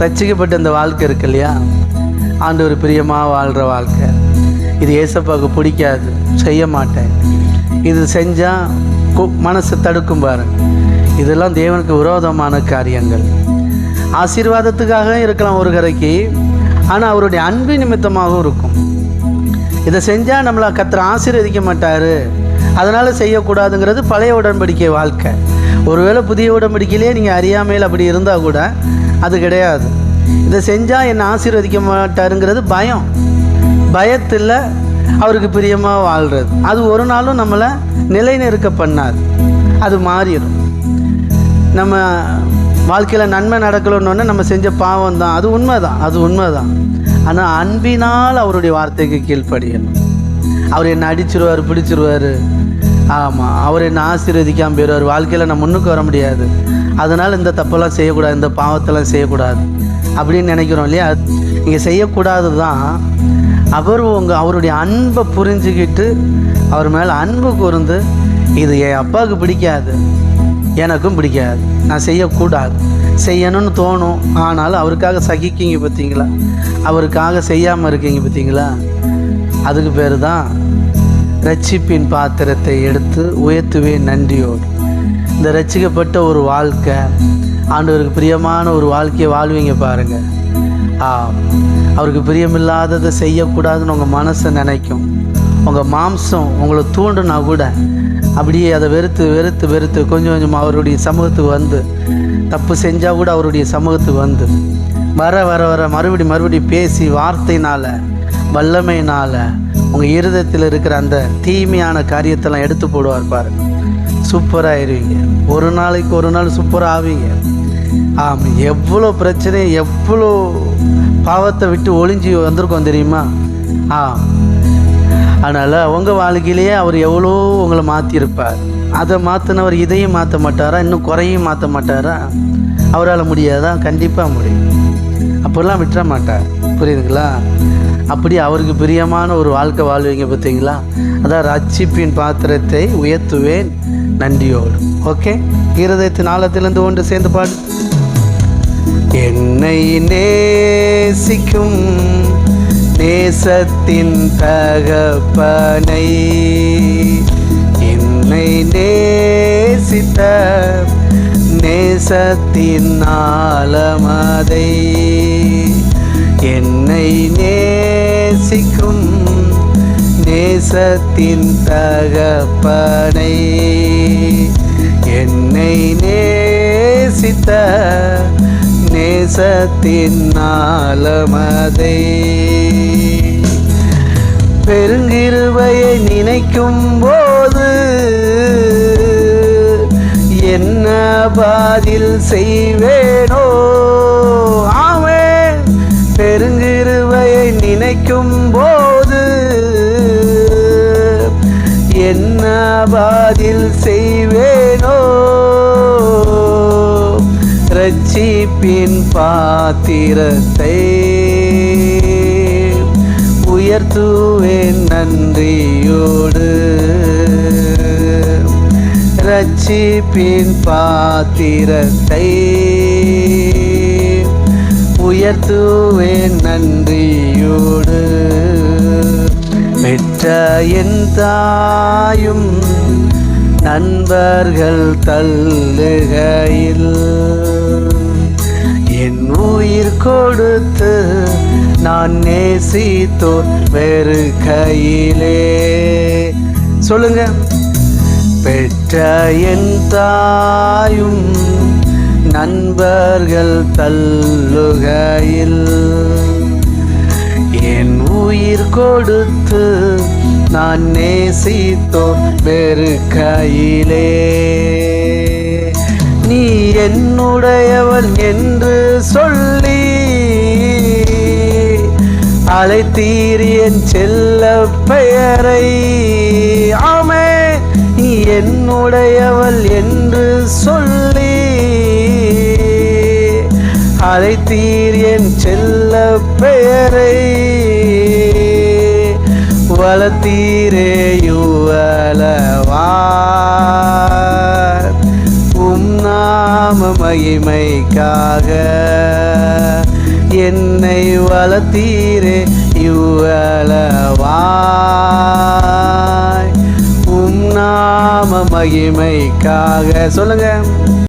ரச்சிக்கப்பட்ட இந்த வாழ்க்கை இருக்கு இல்லையா? ஆண்டவர் பிரியமாக வாழ்கிற வாழ்க்கை. இது ஏசப்பாவுக்கு பிடிக்காது. செய்ய மாட்டேன். இது செஞ்சால் மனசு தடுக்கும் பாருங்க இதெல்லாம் தேவனுக்கு விரோதமான காரியங்கள். ஆசீர்வாதத்துக்காக இருக்கலாம் ஒரு கரைக்கு ஆனால் அவருடைய அன்பு நிமித்தமாகவும் இருக்கும். இதை செஞ்சால் நம்மளை கத்திர ஆசீர்வதிக்க மாட்டார். அதனால் செய்யக்கூடாதுங்கிறது பழைய உடன்படிக்கை வாழ்க்கை. ஒருவேளை புதிய உடன்படிக்கையிலே நீங்கள் அறியாமையில் அப்படி இருந்தால் கூட அது கிடையாது. இதை செஞ்சால் என்னை ஆசீர்வதிக்க மாட்டாருங்கிறது பயம். பயத்தில் அவருக்கு பிரியமாக வாழ்கிறது அது ஒரு நாளும் நம்மளை நிலைநிறுக்க பண்ணாது. அது மாறிடும். நம்ம வாழ்க்கையில் நன்மை நடக்கணுன்னொன்னே நம்ம செஞ்ச பாவம் தான் அது உண்மை தான் அது உண்மை தான் ஆனால் அன்பினால் அவருடைய வார்த்தைக்கு கீழ்ப்படியணும். அவர் என்னை அடிச்சிருவார் பிடிச்சிருவார். ஆமாம் அவர் என்னை ஆசீர்வதிக்காமல் போயிடுவார். வாழ்க்கையில் நான் முன்னுக்கு வர முடியாது. அதனால் இந்த தப்பெல்லாம் செய்யக்கூடாது இந்த பாவத்தெல்லாம் செய்யக்கூடாது அப்படின்னு நினைக்கிறோம் இல்லையா? நீங்கள் செய்யக்கூடாது தான் அவர் உங்கள் அவருடைய அன்பை புரிஞ்சுக்கிட்டு அவர் மேலே அன்பு கூர்ந்து இது என் அப்பாவுக்கு பிடிக்காது எனக்கும் பிடிக்காது நான் செய்யக்கூடாது. செய்யணும்னு தோணும் ஆனாலும் அவருக்காக சகிக்கிங்க பார்த்தீங்களா? அவருக்காக செய்யாமல் இருக்கீங்க பார்த்தீங்களா? அதுக்கு பேர் தான் ரட்சிப்பின் பாத்திரத்தை எடுத்து உயர்த்துவேன் நன்றியோடு. இந்த ரசிக்கப்பட்ட ஒரு வாழ்க்கை. ஆண்டவருக்கு பிரியமான ஒரு வாழ்க்கையை வாழ்வீங்க பாருங்கள் ஆ அவருக்கு பிரியமில்லாததை செய்யக்கூடாதுன்னு உங்கள் மனசை நினைக்கும். உங்கள் மாம்சம் உங்களை தூண்டுனா கூட அப்படியே அதை வெறுத்து வெறுத்து வெறுத்து கொஞ்சம் கொஞ்சமாக அவருடைய சமூகத்துக்கு வந்து தப்பு செஞ்சால் கூட அவருடைய சமூகத்துக்கு வந்து வர வர வர மறுபடி மறுபடி பேசி வார்த்தையினால் வல்லமையினால் உங்கள் இருதயத்தில் இருக்கிற அந்த தீமையான காரியத்தெல்லாம் எடுத்து போடுவார் பாருங்கள் சூப்பராக ஆயிடுவீங்க ஒரு நாளைக்கு ஒரு நாள் சூப்பராக ஆவீங்க ஆம் எவ்வளோ பிரச்சனை எவ்வளோ பாவத்தை விட்டு ஒளிஞ்சு வந்திருக்கோம் தெரியுமா? ஆ அதனால் உங்கள் வாழ்க்கையிலேயே அவர் எவ்வளோ உங்களை மாற்றிருப்பார் அதை மாற்றினவர் இதையும் மாற்ற மாட்டாரா? இன்னும் குறையும் மாற்ற மாட்டாரா? அவரால் முடியாதா? கண்டிப்பாக முடியும். அப்போல்லாம் விட்டுற மாட்டார். புரியுதுங்களா? அப்படி அவருக்கு பிரியமான ஒரு வாழ்க்கை வாழ்வீங்க பார்த்தீங்களா? அதான் ரட்சிப்பின் பாத்திரத்தை உயர்த்துவேன். நன்றியோடு. ஓகே இருதயத்தின் ஆழத்திலிருந்து ஒன்று சேர்ந்து பாடு. என்னை நேசிக்கும் நேசத்தின் தகப்பனை. என்னை நேசித்த நேசத்தின் ஆலமதை என்னை நேசிக்கும் நேசத்தின் தகப்பனை. என்னை நேசித்த நேசத்தின் ஆலமதை. பெருங்கிருவையை நினைக்கும் போது என்ன பாதில் செய்வேனோ ரட்சிப்பின் பாத்திரத்தை உயர்த்துவேன் நன்றியோடு. ரட்சிப்பின் பாத்திரத்தை உயர்த்துவேன் நன்றியோடு. பெற்ற என் தாயும் நண்பர்கள் தள்ளுகையில் என் உயிர் கொடுத்து நான் நேசித்தோர் வெறு கையிலே. சொல்லுங்க. பெற்ற என் தாயும் நண்பர்கள் தள்ளுகையில். என் உயிர் கொடுத்து நான் நேசித்தோர் வேறு கையிலே. என்னுடையவன் என்னுடையவள் என்று சொல்லி அழைத்தீர் என் செல்ல பெயரை. ஆமே நீ என்னுடையவள் என்று சொல்லி அழைத்தீர் என் செல்ல பெயரை. வளர்த்தீரே நீரே இவ்வளவாய். உம் நாம மகிமைக்காக. சொல்லுங்க.